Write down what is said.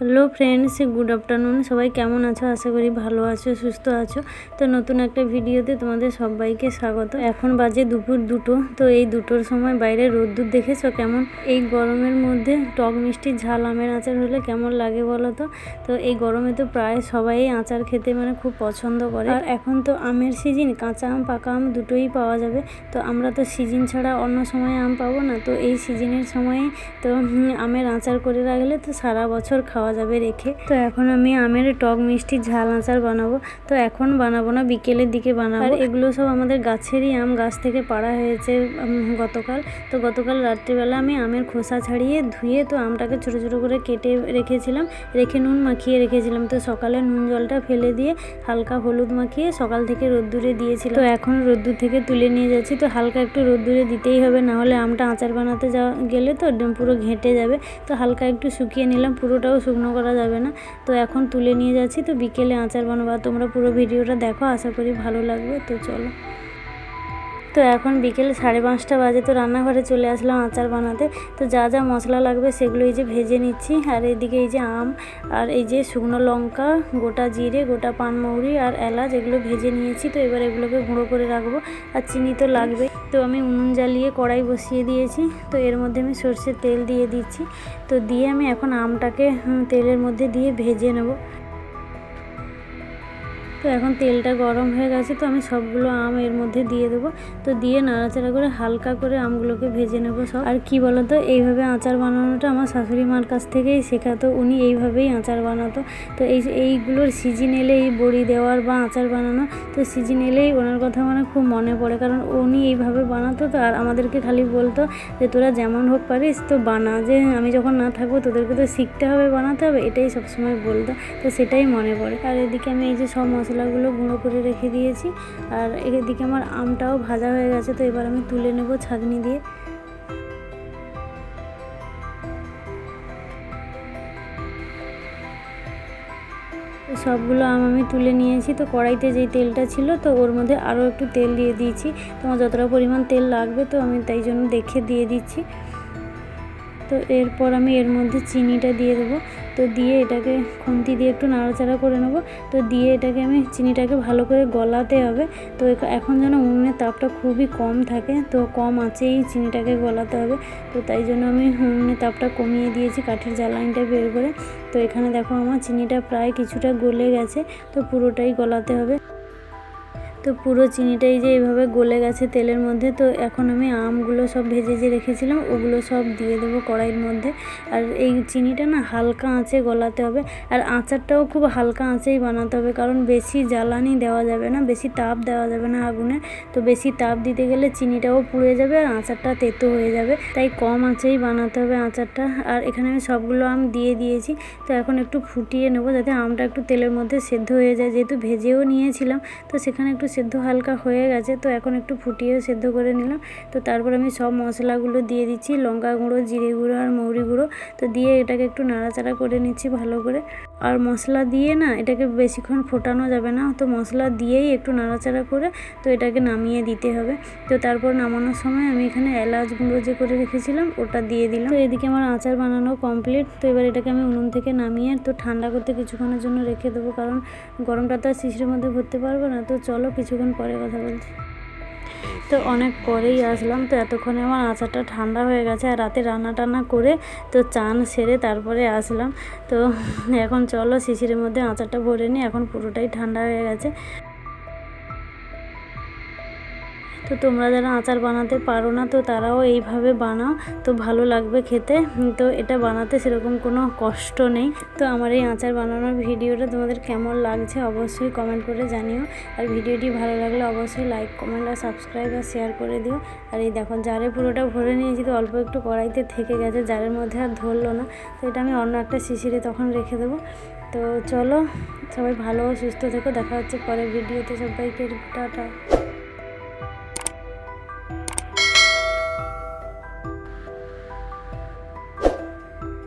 Hello friends, good afternoon. সবাই কেমন আছো? আশা করি ভালো আছো, সুস্থ আছো। তো নতুন একটা ভিডিওতে তোমাদের সবাইকে স্বাগত। এখন বাজে দুপুর দুটো, তো এই দুটোর সময় বাইরে রোদ্দুর দেখেছ কেমন? এই গরমের মধ্যে টক মিষ্টি ঝাল আমের আচার হলে কেমন লাগে বলো তো? তো এই গরমে তো প্রায় সবাই আচার খেতে মানে খুব পছন্দ করে। আর এখন তো আমের সিজন কাঁচা আম, পাকা আম দুটোই পাওয়া যাবে। তো আমরা তো সিজন ছাড়া অন্য সময় আম পাবো না। তো এই সিজনের সময়ে তো আমের আচার করে রাখলে তো সারা বছর খাওয়া যাবে রেখে। তো এখন আমি আমের টক মিষ্টি, ঝাল আচার বানাবো। তো এখন বানাবো না, বিকেলের দিকে বানাবো। আর এগুলো সব আমাদের গাছেরই আম, গাছ থেকে পাড়া হয়েছে গতকাল। তো গতকাল রাত্রিবেলা আমি আমের খোসা ছাড়িয়ে ধুয়ে তো আমটাকে ছোট ছোট করে কেটে রেখেছিলাম। রেখে নুন মাখিয়ে রেখেছিলাম। তো সকালে নুন জলটা ফেলে দিয়ে হালকা হলুদ মাখিয়ে সকাল থেকে রোদ্দুরে দিয়েছিলাম। তো এখন রোদ্দুর থেকে তুলে নিয়ে যাচ্ছি। তো হালকা একটু রোদ্দুরে দিতেই হবে, না হলে আমটা আচার বানাতে যা গেলে তো পুরো ঘেঁটে যাবে। তো হালকা একটু শুকিয়ে নিলাম, পুরোটাও শুকনো করা যাবে না। তো এখন তুলে নিয়ে যাচ্ছি। তো বিকেলে আচার বানাবো। তোমরা পুরো ভিডিওটা দেখো। আশা করি ভালো লাগবে। তো চলো। তো এখন বিকেল সাড়ে পাঁচটা বাজে, তো রান্নাঘরে চলে আসলাম আচার বানাতে। তো যা যা মশলা লাগবে সেগুলো এই যে ভেজে নিচ্ছি। আর এদিকে এই যে আম, আর এই যে শুকনো লঙ্কা, গোটা জিরে, গোটা পানমৌরি আর এলাচ, এগুলো ভেজে নিয়েছি। তো এবার এগুলোকে গুঁড়ো করে রাখব। আর চিনি তো লাগবে। তো আমি উনুন জ্বালিয়ে কড়াই বসিয়ে দিয়েছি। তো এর মধ্যে আমি সর্ষের তেল দিয়ে দিচ্ছি। তো দিয়ে আমি এখন আমটাকে তেলের মধ্যে দিয়ে ভেজে নেব। এখন তেলটা গরম হয়ে গেছে, তো আমি সবগুলো আম এর মধ্যে দিয়ে দেবো। তো দিয়ে নাড়াচাড়া করে হালকা করে আমগুলোকে ভেজে নেব সব। আর কি বলতো, এইভাবে আচার বানানোটা আমার শাশুড়ি মার কাছ থেকেই শেখাতো উনি এইভাবেই আচার বানাতো। তো এই এইগুলোর সিজন এলে এই বড়ি দেওয়ার বা আচার বানানো, তো সিজন এলেই ওনার কথা মানে খুব মনে পড়ে। কারণ উনি এইভাবে বানাতো তো, আর আমাদেরকে খালি বলতো যে, তোরা যেমন হোক পারিস, তো বানা যে, আমি যখন না থাকব তোদেরকে তো শিখতে হবে, বানাতে হবে। এটাই সবসময় বলতো, তো সেটাই মনে পড়ে। আর এদিকে আমি এই যে সব মশলাগুলো গুঁড়ো করে রেখে দিয়েছি। আর এদিকে আমার আমটাও ভাজা হয়ে গেছে, তো এবার আমি তুলে নেব ছাঁকনি দিয়ে। সবগুলো আম আমি তুলে নিয়েছি, তো কড়াইতে যেই তেলটা ছিল, তো ওর মধ্যে আরও একটু তেল দিয়ে দিয়েছি। তোমার যতটা পরিমাণ তেল লাগবে, তো আমি তাই জন্য দেখে দিয়ে দিচ্ছি। তো এরপর আমি এর মধ্যে চিনিটা দিয়ে দেবো। তো দিয়ে এটাকে খুন্তি দিয়ে একটু নাড়াচাড়া করে নেব। তো দিয়ে এটাকে আমি চিনিটাকে ভালো করে গলাতে হবে। তো এখন যেন উনুনের তাপটা খুবই কম থাকে, তো কম আঁচেই চিনিটাকে গলাতে হবে। তো তাই জন্য আমি উনুনের তাপটা কমিয়ে দিয়েছি কাঠের জ্বালানিটা বের করে। তো এখানে দেখো আমার চিনিটা প্রায় কিছুটা গলে গেছে, তো পুরোটাই গলাতে হবে। তো পুরো চিনিটাই যে এইভাবে গলে গেছে তেলের মধ্যে, তো এখন আমি আমগুলো সব ভেজে যে রেখেছিলাম, ওগুলো সব দিয়ে দেবো কড়াইয়ের মধ্যে। আর এই চিনিটা না হালকা আঁচে গলাতে হবে, আর আচারটাও খুব হালকা আঁচেই বানাতে হবে, কারণ বেশি জ্বালানি দেওয়া যাবে না, বেশি তাপ দেওয়া যাবে না আগুনে। তো বেশি তাপ দিতে গেলে চিনিটাও পুড়ে যাবে আর আচারটা তেতো হয়ে যাবে। তাই কম আঁচেই বানাতে হবে আচারটা। আর এখানে আমি সবগুলো আম দিয়ে দিয়েছি, তো এখন একটু ফুটিয়ে নেব যাতে আমটা একটু তেলের মধ্যে সেদ্ধ হয়ে যায়। যেহেতু ভেজেও নিয়েছিলাম, তো সেখানে একটু সেদ্ধ হালকা হয়ে গেছে, তো এখন একটু ফুটিয়ে সেদ্ধ করে নিলাম। তো তারপর আমি সব মশলাগুলো দিয়ে দিচ্ছি, লঙ্কা গুঁড়ো, জিরে গুঁড়ো আর মৌরি গুঁড়ো। তো দিয়ে এটাকে একটু নাড়াচাড়া করে নিচ্ছি ভালো করে। আর মশলা দিয়ে না এটাকে বেশিক্ষণ ফোটানো যাবে না। তো মশলা দিয়েই একটু নাড়াচাড়া করে তো এটাকে নামিয়ে দিতে হবে। তো তারপর নামানোর সময় আমি এখানে এলাচ গুঁড়ো যে করে রেখেছিলাম ওটা দিয়ে দিলাম। তো এদিকে আমার আচার বানানো কমপ্লিট তো এবার এটাকে আমি উনুন থেকে নামিয়ে তো ঠান্ডা করতে কিছুক্ষণের জন্য রেখে দেবো। কারণ গরমটা তো আর শিশির মধ্যে ভরতে পারব না। তো চলো কিছুক্ষণ পরে কথা বলছি। তো অনেক পরেই আসলাম। তো এতক্ষণে আমার আচারটা ঠান্ডা হয়ে গেছে আর রাতে রান্না টান্না করে তো চান সেরে তারপরে আসলাম। তো এখন চলো শিশিরের মধ্যে আচারটা ভরে নিই। এখন পুরোটাই ঠান্ডা হয়ে গেছে। তো তোমরা যারা আচার বানাতে পারো না, তো তারাও এইভাবে বানাও, তো ভালো লাগবে খেতে। তো এটা বানাতে সেরকম কোনো কষ্ট নেই। তো আমার এই আচার বানানোর ভিডিওটা তোমাদের কেমন লাগছে অবশ্যই কমেন্ট করে জানিও। আর ভিডিওটি ভালো লাগলে অবশ্যই লাইক কমেন্ট আর সাবস্ক্রাইব আর শেয়ার করে দিও। আর এই দেখো, জারে পুরোটা ভরে নিয়েছি, তো অল্প একটু কড়াইতে থেকে গেছে, জারের মধ্যে আর ধরলো না। তো এটা আমি অন্য একটা শিশিরে তখন রেখে দেবো। তো চলো, সবাই ভালো সুস্থ থেকো, দেখা হচ্ছে পরের ভিডিওতে সবাইকে, টাটা।